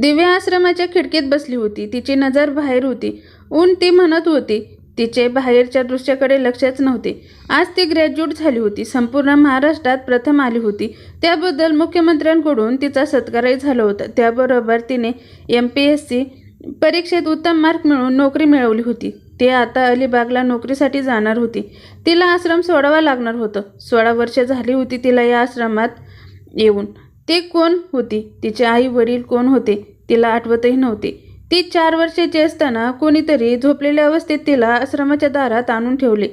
दिव्या आश्रमाच्या खिडकीत बसली होती. तिची नजर बाहेर होती. ऊन ती म्हणत होती. तिचे बाहेरच्या दृश्याकडे लक्षच नव्हते. आज ती ग्रॅज्युएट झाली होती. संपूर्ण महाराष्ट्रात प्रथम आली होती. त्याबद्दल मुख्यमंत्र्यांकडून तिचा सत्कारही झाला होता. त्याबरोबर तिने एम पी एस सी परीक्षेत उत्तम मार्क मिळवून नोकरी मिळवली होती. ती आता अलिबागला नोकरीसाठी जाणार होती. तिला आश्रम सोडावा लागणार होतं. सोळा वर्ष झाली होती तिला या आश्रमात येऊन. ते कोण होती? तिचे आई वडील कोण होते? तिला आठवतही नव्हते. ती चार वर्षाची असताना कोणीतरी झोपलेल्या अवस्थेत तिला आश्रमाच्या दारात आणून ठेवले.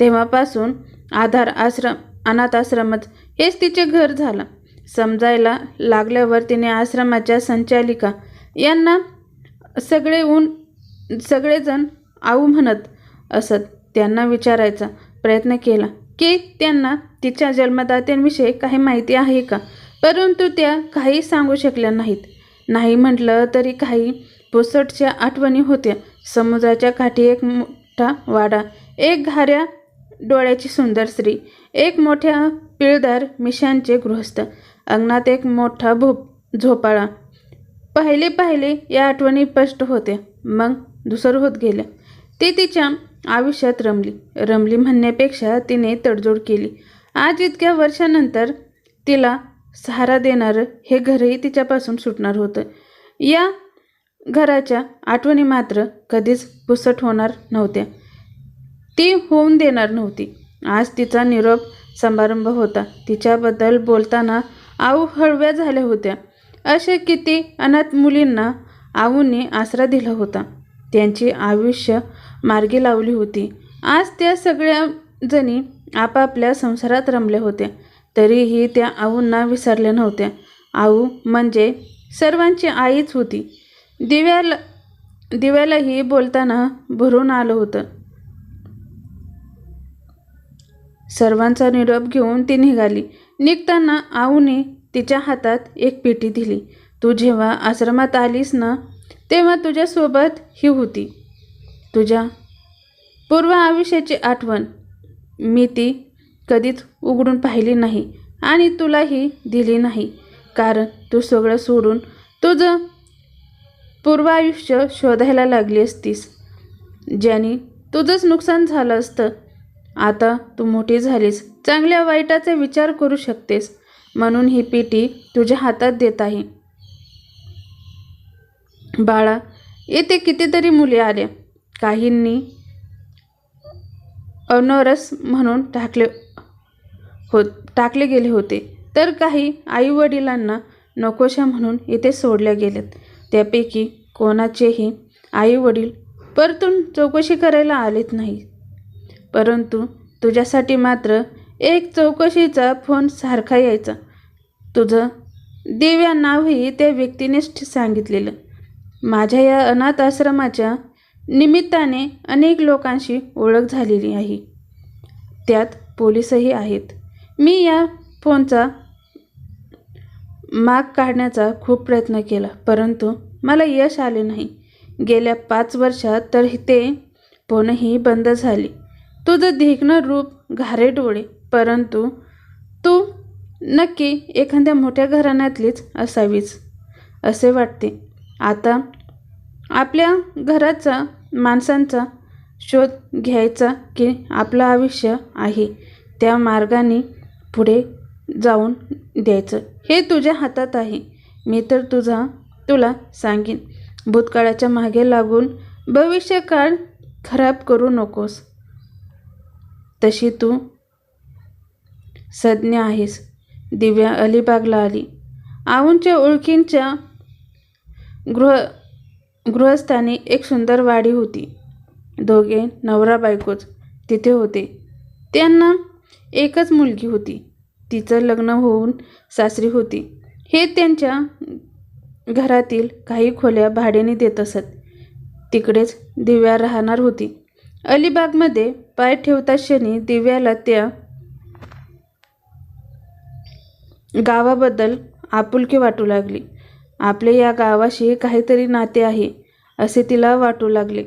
तेव्हापासून आधार आश्रम अनाथ आश्रमच हेच तिचे घर झालं. समजायला लागल्यावर तिने आश्रमाच्या संचालिका यांना सगळे ऊन सगळेजण आऊ म्हणत असत. त्यांना विचारायचा प्रयत्न केला की त्यांना तिच्या जन्मदात्यांविषयी काही माहिती आहे का? परंतु त्या काही सांगू शकल्या नाहीत. नाही म्हटलं तरी काही पुसटच्या आठवणी होत्या. समुद्राच्या काठी एक मोठा वाडा एक घाऱ्या डोळ्याची सुंदर स्त्री एक मोठ्या पिळदार मिशांचे गृहस्थ अंगणात एक मोठा भोप झोपाळा. पहिले पहिले या आठवणी स्पष्ट होत्या. मग दुसर होत गेल्या ती तिच्या आयुष्यात रमली. रमली म्हणण्यापेक्षा तिने तडजोड केली. आज इतक्या वर्षानंतर तिला सहारा देणारं हे घरही तिच्यापासून सुटणार होतं. या घराच्या आठवणी मात्र कधीच पुसट होणार नव्हत्या. ती होऊन देणार नव्हती. आज तिचा निरोप समारंभ होता. तिच्याबद्दल बोलताना आऊ हळव्या झाल्या होत्या. अशा किती अनाथ मुलींना आऊंनी आसरा दिला होता. त्यांची आयुष्य मार्गी लावली होती. आज त्या सगळ्या जणी आपापल्या संसारात रमल्या होत्या. तरीही त्या आऊंना विसरल्या नव्हत्या. आऊ म्हणजे सर्वांची आईच होती. दिव्याला दिव्यालाही बोलताना भरून आलं होतं. सर्वांचा निरोप घेऊन ती निघाली. निघताना आऊने तिच्या हातात एक पेटी दिली. तू जेव्हा आश्रमात आलीस ना तेव्हा तुझ्यासोबत ही होती. तुझ्या पूर्व आयुष्याची आठवण. मी ती कधीच उघडून पाहिली नाही आणि तुलाही दिली नाही. कारण तू सगळं सोडून तुझं पूर्वायुष्य शोधायला लागली असतीस. ज्याने तुझंच नुकसान झालं असतं. आता तू मोठी झालीस. चांगल्या वाईटाचा विचार करू शकतेस. म्हणून ही पेटी तुझ्या हातात देत आहे. बाळा येथे कितीतरी मुली आल्या. काहींनी अनोरस म्हणून टाकले हो टाकले गेले होते. तर काही आईवडिलांना नकोशा म्हणून इथे सोडल्या गेलेत. त्यापैकी कोणाचेही आईवडील परतून चौकशी करायला आलेत नाही. परंतु तुझ्यासाठी मात्र एक चौकशीचा फोन सारखा यायचा. तुझं दिव्या नावही त्या व्यक्तीनेच सांगितलेलं. माझ्या या अनाथ आश्रमाच्या निमित्ताने अनेक लोकांशी ओळख झालेली आहे. त्यात पोलीसही आहेत. मी या फोनचा माग काढण्याचा खूप प्रयत्न केला परंतु मला यश आले नाही. गेल्या पाच वर्षात तर ते फोनही बंद झाली. तुझं देखणं रूप घारे डोळे परंतु तू नक्की एखाद्या मोठ्या घराण्यातलीच असावीच असे वाटते. आता आपल्या घराचा माणसांचा शोध घ्यायचा की आपलं आयुष्य आहे त्या मार्गाने पुढे जाऊन द्यायचं. हे तुझ्या हातात आहे. मी तर तुझा तुला सांगेन. भूतकाळाच्या मागे लागून भविष्यकाळ खराब करू नकोस. तशी तू सज्ञ आहेस. दिव्या अलिबागला आली. आऊंच्या ओळखींच्या गृह गृहस्थानी एक सुंदर वाडी होती. दोघे नवरा बायकोच तिथे होते. त्यांना एकच मुलगी होती. तिचं लग्न होऊन सासरी होती. हे त्यांच्या घरातील काही खोल्या भाड्याने देत असत. तिकडेच दिव्या राहणार होती. अलिबागमध्ये पाय ठेवता क्षणी दिव्याला त्या गावाबद्दल आपुलकी वाटू लागली. आपले या गावाशी काहीतरी नाते आहे असे तिला वाटू लागले.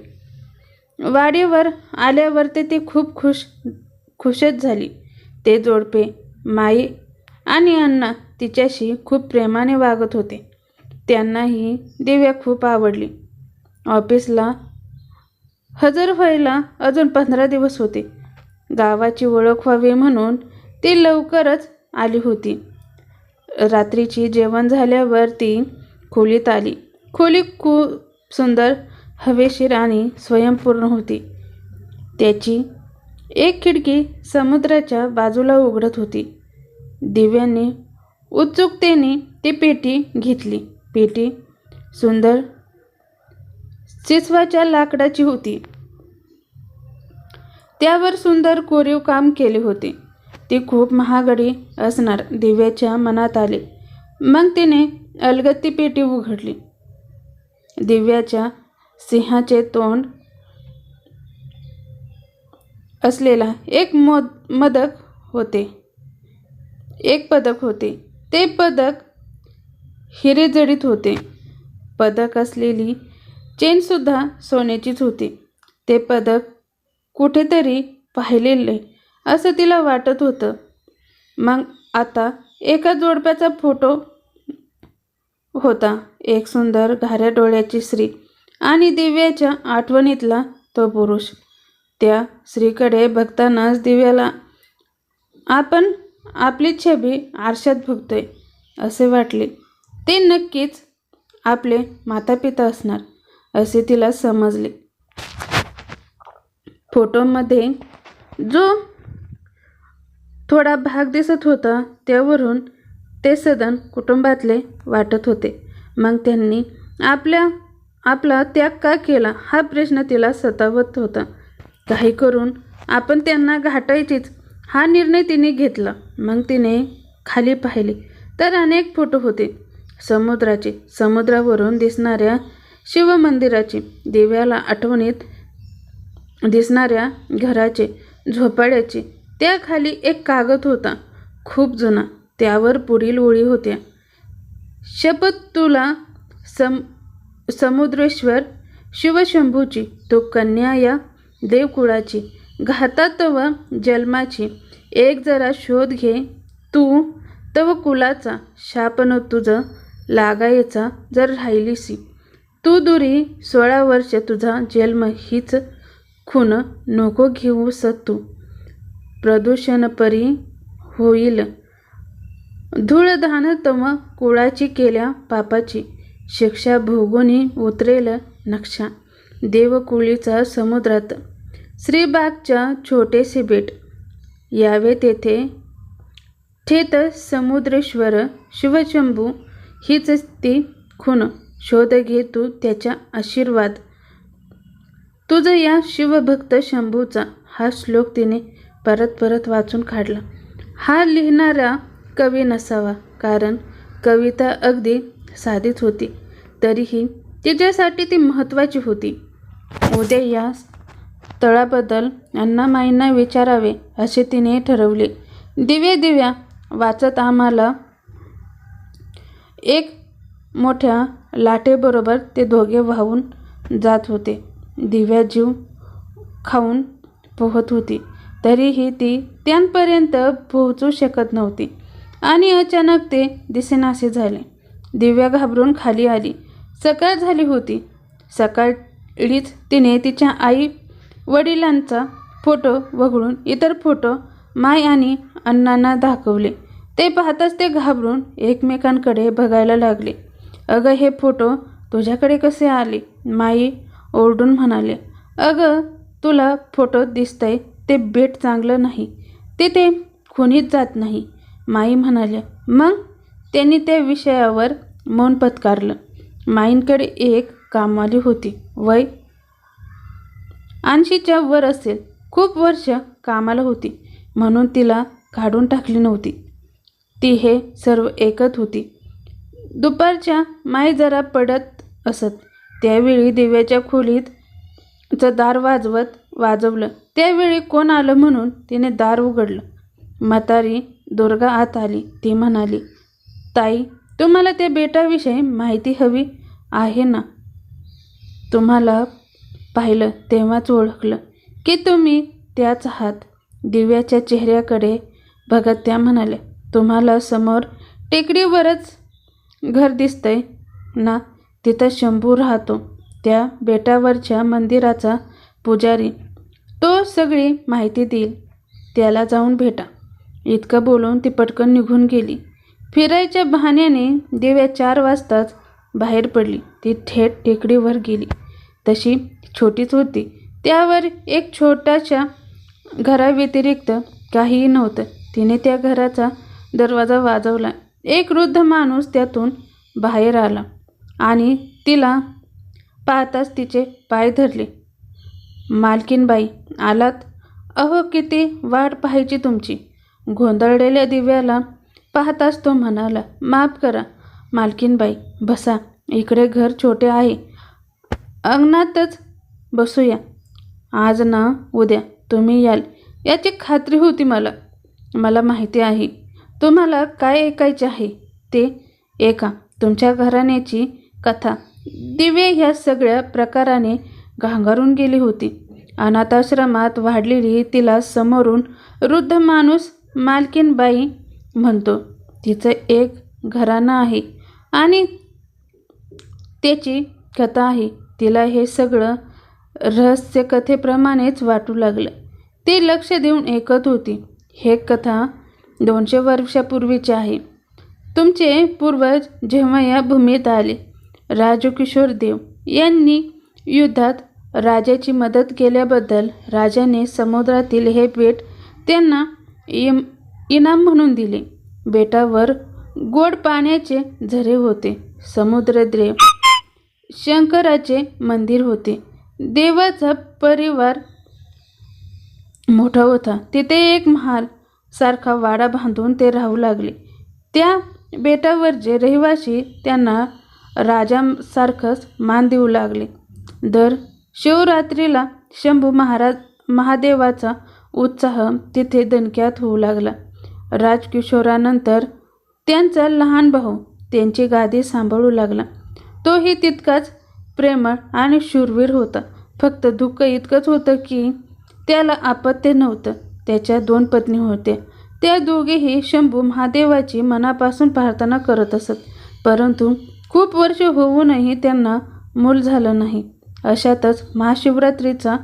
वाडीवर आल्यावर ते ती खूप खुश खुशच झाली. ते जोडपे माई आणि अण्णा तिच्याशी खूप प्रेमाने वागत होते. त्यांनाही दिव्या खूप आवडली. ऑफिसला हजर व्हायला अजून पंधरा दिवस होते. गावाची ओळख व्हावी म्हणून ती लवकरच आली होती. रात्रीची जेवण झाल्यावर ती खोलीत आली. खोली खूप सुंदर हवेशीर आणि स्वयंपूर्ण होती. त्याची एक खिडकी समुद्राच्या बाजूला उघडत होती. दिव्याने उत्सुकतेने ती पेटी घेतली. पेटी सुंदर चिचवाच्या लाकडाची होती. त्यावर सुंदर कोरीव काम केले होते. ती खूप महागडी असणार दिव्याच्या मनात आले. मग तिने अलगत्ती पेटी उघडली. दिव्याच्या सिंहाचे तोंड असलेला एक मोद मदक होते. एक पदक होते. ते पदक हिरेजडित होते. पदक असलेली चेनसुद्धा सोन्याचीच होती. ते पदक कुठेतरी पाहिलेले असं तिला वाटत होतं. मग आता एका जोडप्याचा फोटो होता. एक सुंदर घाऱ्या डोळ्याची स्त्री आणि दिव्याच्या आठवणीतला तो पुरुष. त्या स्त्रीकडे बघतानाच दिव्याला आपण आपली छबी आरशात बघतोय असे वाटले. ते नक्कीच आपले मातापिता असणार असे तिला समजले. फोटोमध्ये जो थोडा भाग दिसत होता त्यावरून ते सदन कुटुंबातले वाटत होते. मग त्यांनी आपल्या आपला त्याग का केला हा प्रश्न तिला सतावत होता. काही करून आपण त्यांना घाटायचीच. हा निर्णय तिने घेतला. मग तिने खाली पाहिले तर अनेक फोटो होते. समुद्राचे समुद्रावरून दिसणाऱ्या शिवमंदिराचे दिव्याला आठवणीत दिसणाऱ्या घराचे झोपाळ्याचे त्याखाली एक कागद होता खूप जुना. त्यावर पुढील ओळी होत्या. शपथ तुला सम समुद्रेश्वर शिवशंभूची तो कन्या या देवकुळाची घातात जन्माची. एक जरा शोध घे. तू तव कुलाचा शापन तुझं लागायचा जर राहिलीसी. तू दुरी सोळा वर्ष तुझा जन्म हीच खून नको घेऊ तू प्रदूषण परी होईल. धूळधान तम कुळाची केल्या पापाची. शिक्षा भोगोनी उतरेल नक्षा. देवकुळीचा समुद्रात श्रीबागच्या छोटेसे बेट. यावे तेथे थेत समुद्रेश्वर शिवशंभू हीच ती खून शोध घे तू त्याच्या आशीर्वाद. तुझं या शिवभक्त शंभूचा हा श्लोक तिने परत परत वाचून काढला. हा लिहिणारा कवी नसावा कारण कविता अगदी साधीच होती. तरीही तिच्यासाठी ती महत्त्वाची होती. उद्या या तळाबद्दल अण्णामाईंना विचारावे असे तिने ठरवले. दिव्या दिव्या वाचत आम्हाला एक मोठ्या लाटेबरोबर ते दोघे वाहून जात होते. दिव्या जीव खाऊन पोहत होती तरीही ती त्यांपर्यंत पोहोचू शकत नव्हती आणि अचानक ते दिसेनासे झाले. दिव्या घाबरून खाली आली. सकाळ झाली होती. सकाळीच तिने तिच्या आई वडिलांचा फोटो वगळून इतर फोटो माय आणि अण्णांना दाखवले. ते पाहताच ते घाबरून एकमेकांकडे बघायला लागले. अगं हे फोटो तुझ्याकडे कसे आले? माई ओरडून म्हणाले. अगं तुला फोटो दिसतंय ते बेट चांगलं नाही. तिथे खुनीच जात नाही. माई म्हणाल्या मग? त्यांनी त्या विषयावर मौन पत्कारलं. माईंकडे एक कामवाली होती. वय ऐंशीच्या वर असेल. खूप वर्ष कामाला होती. म्हणून तिला काढून टाकली नव्हती. ती हे सर्व ऐकत होती. दुपारच्या माय जरा पडत असत. त्यावेळी दिव्याच्या खोलीतचं दार वाजवत वाजवलं. त्यावेळी कोण आलं म्हणून तिने दार उघडलं. म्हातारी दुर्गा आत आली. ती म्हणाली ताई तुम्हाला त्या बेटाविषयी माहिती हवी आहे ना? तुम्हाला पाहिलं तेव्हाच ओळखलं की तुम्ही त्याच आहात दिव्याच्या चेहऱ्याकडे बघत त्या म्हणाल्या तुम्हाला समोर टेकडीवरच घर दिसतंय ना? तिथं शंभू राहतो त्या बेटावरच्या मंदिराचा पुजारी. तो सगळी माहिती देईल. त्याला जाऊन भेटा. इतकं बोलून ती पटकन निघून गेली. फिरायच्या बहाण्याने दिव्या चार वाजताच बाहेर पडली. ती थेट टेकडीवर गेली. तशी छोटीच होती. त्यावर एक छोट्याशा घराव्यतिरिक्त काहीही नव्हतं. तिने त्या घराचा दरवाजा वाजवला. एक वृद्ध माणूस त्यातून बाहेर आला आणि तिला पाहताच तिचे पाय धरले. मालकीनबाई आलात? अहो किती वाट पाहायची तुमची? गोंधळलेल्या दिव्याला पाहताच तो म्हणाला माफ करा मालकीनबाई बसा. इकडे घर छोटे आहे. अंगणातच बसूया. आज ना उद्या तुम्ही याल याची खात्री होती मला. मला माहिती आहे. तुम्हाला काय ऐकायचे आहे? ते ऐका. तुमच्या घराण्याची कथा. दिवे ह्या सगळ्या प्रकाराने घांगारून गेली होती. अनाथाश्रमात वाढलेली तिला समोरून वृद्ध माणूस मालकीनबाई म्हणतो तिचं एक घराणं आहे आणि त्याची कथा आहे. तिला हे सगळं रहस्य कथेप्रमाणेच वाटू लागलं. ते लक्ष देऊन ऐकत होती. हे कथा दोनशे वर्षापूर्वीची आहे. तुमचे पूर्वज जेव्हा या भूमीत आले राजकिशोर देव यांनी युद्धात राजाची मदत केल्याबद्दल राजाने समुद्रातील हे बेट त्यांना इम इनाम म्हणून दिले. बेटावर गोड पाण्याचे झरे होते. समुद्रदेव शंकराचे मंदिर होते. देवाचा परिवार मोठा होता. तिथे एक महाल सारखा वाडा बांधून ते राहू लागले. त्या बेटावरचे रहिवासी त्यांना राजासारखंच मान देऊ लागले. दर शिवरात्रीला शंभू महाराज महादेवाचा उत्साह तिथे दणक्यात होऊ लागला. राजकिशोरानंतर त्यांचा लहान भाऊ त्यांची गादी सांभाळू लागला. तोही तितकाच प्रेमळ आणि शूरवीर होता. फक्त दुःख इतकंच होतं की त्याला आपत्य नव्हतं. त्याच्या दोन पत्नी होत्या. त्या दोघेही शंभू महादेवाची मनापासून प्रार्थना करत असत. परंतु खूप वर्ष होऊनही त्यांना मूल झालं नाही. अशातच महाशिवरात्रीचा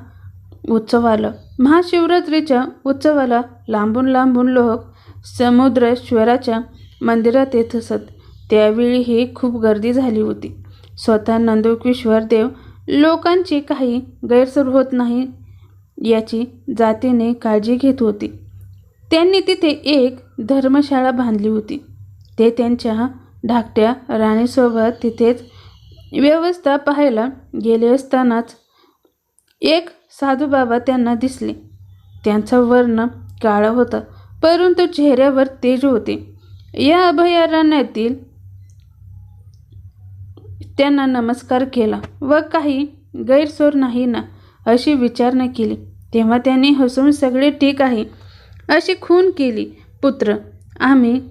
उत्सव आला. महाशिवरात्रीच्या उत्सवाला लांबून लांबून लोक समुद्रेश्वराच्या मंदिरात येत असत. त्यावेळीही खूप गर्दी झाली होती. स्वतः नंदुकेश्वर देव लोकांची काही गैरसोय होत नाही याची जातीने काळजी घेत होती. त्यांनी तिथे एक धर्मशाळा बांधली होती. ते त्यांच्या धाकट्या राणीसोबत तिथेच व्यवस्था पाहायला गेले असतानाच एक साधूबाबा त्यांना दिसले. त्यांचा वर्ण काळा होता परंतु चेहऱ्यावर तेज होते. या अभयारण्यातील त्यांना नमस्कार केला व काही गैरसोर नाही ना अशी विचारणा केली. तेव्हा त्यांनी हसून सगळे ठीक आहे अशी खून केली. पुत्र आम्ही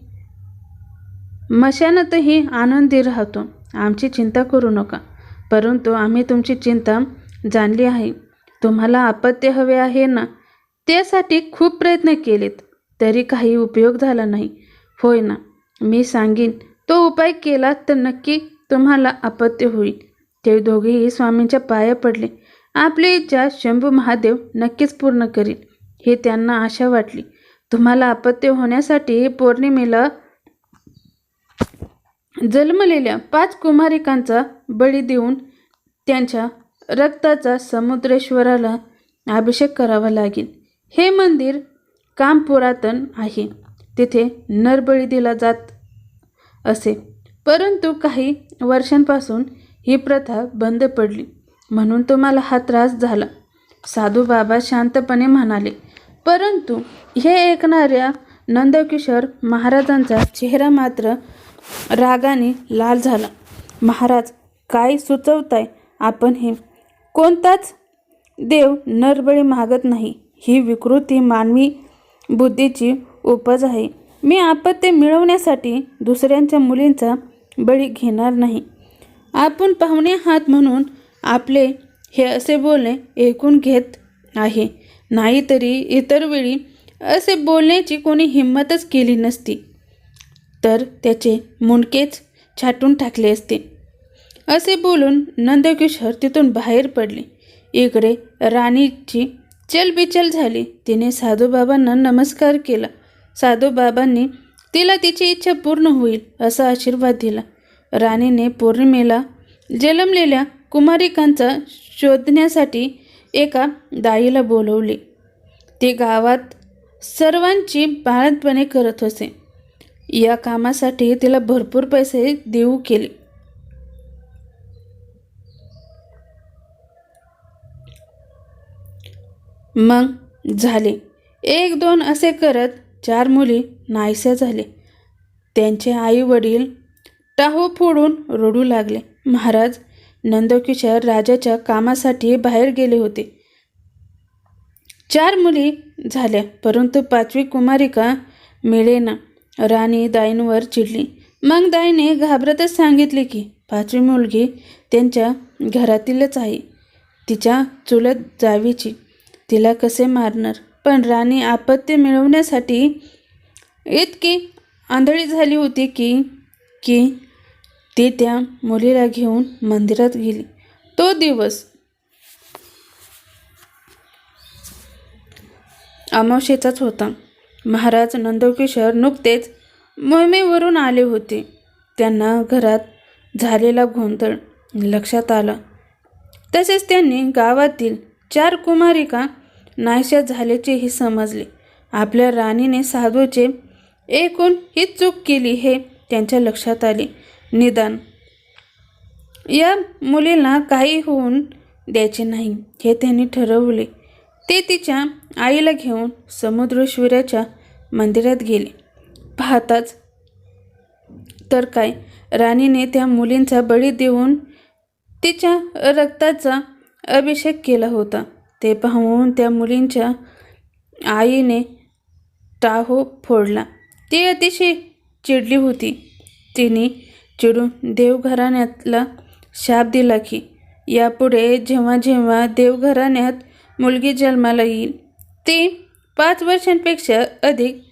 मशानतही आनंदी राहतो आमची चिंता करू नका. परंतु आम्ही तुमची चिंता जाणली आहे. तुम्हाला आपत्य हवे आहे ना त्यासाठी खूप प्रयत्न केलेत. तरी काही उपयोग झाला नाही. होय ना मी सांगेन. तो उपाय केला तर नक्की तुम्हाला अपत्य होईल. ते दोघेही स्वामींच्या पाया पडले. आपली इच्छा शंभू महादेव नक्कीच पूर्ण करील हे त्यांना आशा वाटली. तुम्हाला अपत्य होण्यासाठी पौर्णिमेला जन्मलेल्या पाच कुमारिकांचा बळी देऊन त्यांच्या रक्ताचा समुद्रेश्वराला अभिषेक करावा लागेल. हे मंदिर काम पुरातन आहे. तिथे नरबळी दिला जात असे. परंतु काही वर्षांपासून ही प्रथा बंद पडली. म्हणून तुम्हाला हा त्रास झाला. साधू बाबा शांतपणे म्हणाले परंतु हे ऐकणाऱ्या नंदकिशोर महाराजांचा चेहरा मात्र रागाने लाल झाला. महाराज काय सुचवताय? आपण हे कोणताच देव नरबळी मागत नाही. ही विकृती मानवी बुद्धीची उपज आहे. मी आपत्ती मिळवण्यासाठी दुसऱ्यांच्या मुलींचा बळी घेणार नाही. आपण पाहुणे आहात म्हणून आपले हे असे बोलणे ऐकून घेत आहे. नाहीतरी इतर वेळी असे बोलण्याची कोणी हिंमतच केली नसती. तर त्याचे मुंडकेच छाटून टाकले असते. असे बोलून नंदकिशोर तिथून बाहेर पडले. इकडे राणीची चलबिचल झाली. तिने साधूबाबांना नमस्कार केला. साधूबाबांनी तिला तिची इच्छा पूर्ण होईल असा आशीर्वाद दिला. राणीने पौर्णिमेला जन्मलेल्या कुमारिकांचा शोधण्यासाठी एका दाईला बोलवले. ते गावात सर्वांची बाळंतपणे करत असे या कामासाठी तिला भरपूर पैसे देऊ केले. मग झाले. एक दोन असे करत चार मुली नाहीसे झाले. त्यांचे आई वडील टाहो फोडून रडू लागले. महाराज नंदकिशोर राजाच्या कामासाठी बाहेर गेले होते. चार मुली झाल्या परंतु पाचवी कुमारिका मिळेना. राणी दाईंवर चिडली. मग दाईने घाबरतच सांगितले की पाचवी मुलगी त्यांच्या घरातीलच आहे. तिच्या चुलत जावीची. तिला कसे मारणार? पण राणी आपत्ती मिळवण्यासाठी इतकी आंधळी झाली होती की की ती त्या मुलीला घेऊन मंदिरात गेली. तो दिवस अमावशेचाच होता. महाराज नंदकिशोर नुकतेच मोहिमेवरून आले होते. त्यांना घरात झालेला गोंधळ लक्षात आला. तसेच त्यांनी गावातील चार कुमारिका नाहीशा झाल्याचेही समजले. आपल्या राणीने साधूचे एकूण ही चूक केली हे त्यांच्या लक्षात आले. निदान या मुलीला काही होऊन द्यायचे नाही हे त्यांनी ठरवले. ते तिच्या आईला घेऊन समुद्रेश्वराच्या मंदिरात गेले. पाहताच तर काय राणीने त्या मुलींचा बळी देऊन तिच्या रक्ताचा अभिषेक केला होता. ते पाहून त्या मुलींच्या आईने टाहो फोडला. ती अतिशय चिडली होती. तिने चिडून देवघराण्यातला शाप दिला की यापुढे जेव्हा जेव्हा देवघराण्यात मुलगी जन्माला येईल ती पाच वर्षांपेक्षा अधिक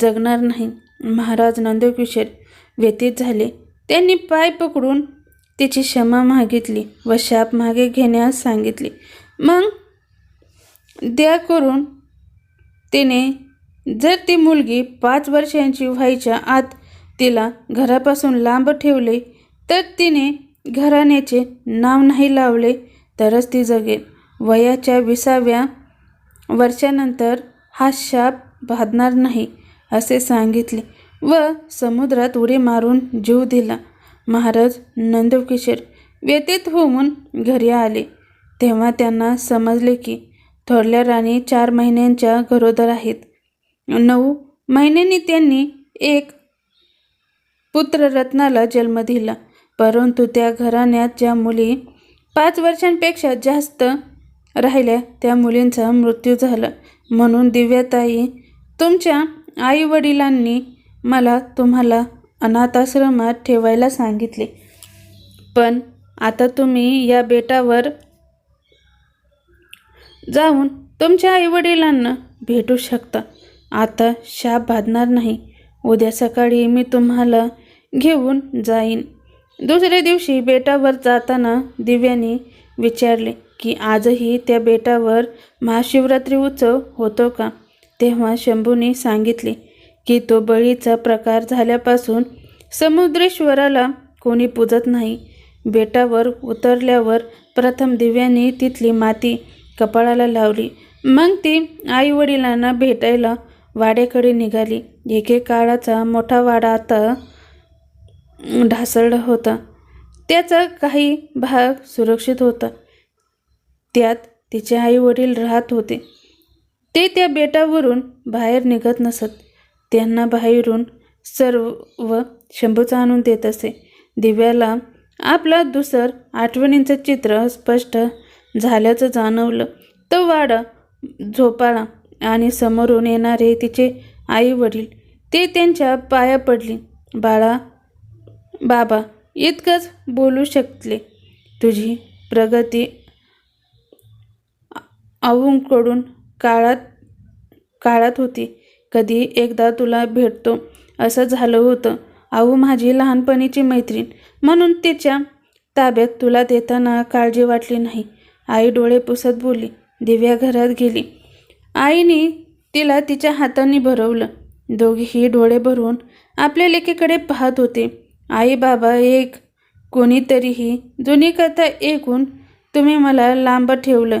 जगणार नाही. महाराज नंदकिशोर व्यतीत झाले. त्यांनी पाय पकडून तिची क्षमा मागितली व शाप मागे घेण्यास सांगितले. मग द्या करून तिने जर ती मुलगी पाच वर्षांची व्हायच्या आत तिला घरापासून लांब ठेवले तर तिने घराण्याचे नाव नाही लावले तरच ती जगेल. वयाच्या विसाव्या वर्षानंतर हा शाप बाधणार नाही असे सांगितले व समुद्रात उडी मारून जीव दिला. महाराज नंदकिशोर व्यतीत होऊन घरी आले. तेव्हा त्यांना समजले की थोरल्या राणी चार महिन्यांच्या गरोदर आहेत. नऊ महिन्यांनी त्यांनी एक पुत्ररत्नाला जन्म दिला. परंतु त्या घराण्यात ज्या मुली पाच वर्षांपेक्षा जास्त राहिल्या त्या मुलींचा मृत्यू झाला. म्हणून दिव्याताई तुमच्या आईवडिलांनी मला तुम्हाला अनाथाश्रमात ठेवायला सांगितले. पण आता तुम्ही या बेटावर जाऊन तुमच्या आईवडिलांना भेटू शकता. आता शाप बांधणार नाही. उद्या सकाळी मी तुम्हाला घेऊन जाईन. दुसऱ्या दिवशी बेटावर जाताना दिव्याने विचारले की आजही त्या बेटावर महाशिवरात्री उत्सव होतो का? तेव्हा शंभूने सांगितले की तो बळीचा प्रकार झाल्यापासून समुद्रेश्वराला कोणी पूजत नाही. बेटावर उतरल्यावर प्रथम दिव्याने तिथली माती कपाळाला लावली. मग ती आईवडिलांना भेटायला वाड्याकडे निघाली. एके काळाचा मोठा वाडा आता ढासळला होता. त्याचा काही भाग सुरक्षित होता. त्यात तिचे आई वडील राहत होते. ते त्या बेटावरून बाहेर निघत नसत. त्यांना बाहेरून सर्व शंभूचं आणून देत असे. दिव्याला आपला दुसर आठवणींचं चित्र स्पष्ट झाल्याचं जाणवलं. तो वाडा झोपाळा आणि समोरून येणारे तिचे आई वडील ते त्यांच्या पाया पडली. बाळा बाबा इतकंच बोलू शकले. तुझी प्रगती आऊंकडून काळात काळात होती. कधी एकदा तुला भेटतो असं झालं होतं. आऊ माझी लहानपणीची मैत्रीण म्हणून तिच्या ताब्यात तुला देताना काळजी वाटली नाही. आई डोळे पुसत बोलली दिव्या घरात गेली. आईने तिला तिच्या हातांनी भरवलं. दोघेही डोळे भरून आपल्या लेकीकडे पाहत होते. आई बाबा एक कोणीतरीही जुनी कथा ऐकून तुम्ही मला लांब ठेवलं.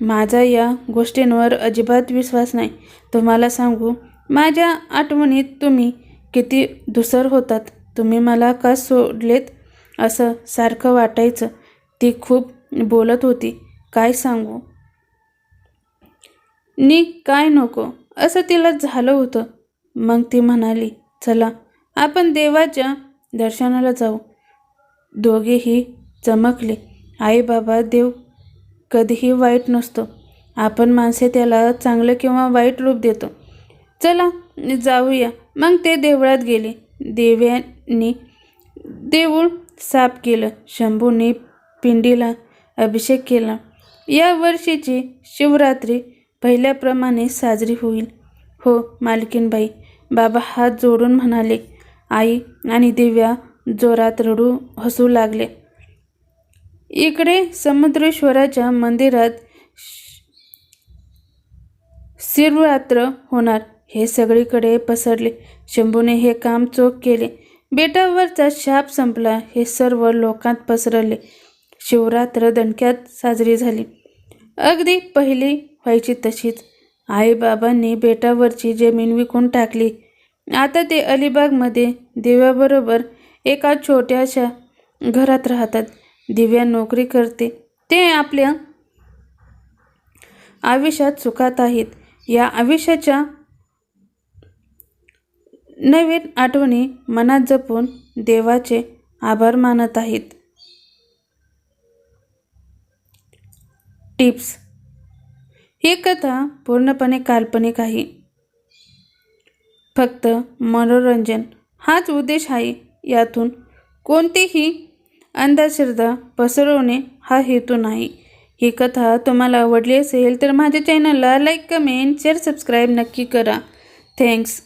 माझा या गोष्टींवर अजिबात विश्वास नाही. तुम्हाला सांगू माझ्या आठवणीत तुम्ही किती दुसर होतात. तुम्ही मला का सोडलेत? असं सारखं वाटायचं. ती खूप बोलत होती. काय सांगू? नी काय नको? असं तिला झालं होतं. मग ती म्हणाली चला आपण देवाच्या दर्शनाला जाऊ. दोघेही चमकले. आई बाबा देव कधीही वाईट नसतो. आपण माणसे त्याला चांगलं किंवा वाईट रूप देतो. चला जाऊया. मग ते देवळात गेले. देव्यांनी देऊळ साफ केलं. शंभूने पिंडीला अभिषेक केला. या वर्षीची शिवरात्री पहिल्याप्रमाणे साजरी होईल. हो मालकीनबाई. बाबा हात जोडून म्हणाले आई आणि दिव्या जोरात रडू हसू लागले. इकडे समुद्रेश्वराच्या मंदिरात शिवरात्र होणार. हे सगळीकडे पसरले. शंभूने हे काम चोख केले. बेटावरचा शाप संपला. हे सर्व लोकांत पसरले. शिवरात्र दणक्यात साजरी झाली. अगदी पहिली व्हायची तशीच. आईबाबांनी बेटावरची जमीन विकून टाकली. आता ते अलिबागमध्ये दिव्याबरोबर एका छोट्याशा घरात राहतात. दिव्या नोकरी करते. ते आपल्या आयुष्यात सुखात आहेत. या आयुष्याच्या नवीन आठवणी मनात जपून देवाचे आभार मानत आहेत. टिप्स. ही कथा पूर्णपणे काल्पनिक आहे. फक्त मनोरंजन हाच उद्देश आहे. यातून कोणतीही अंधश्रद्धा पसरवणे हा हेतू नाही. ही कथा तुम्हाला आवडली असेल तर माझ्या चॅनलला लाईक कमेंट शेअर सबस्क्राईब नक्की करा. थँक्स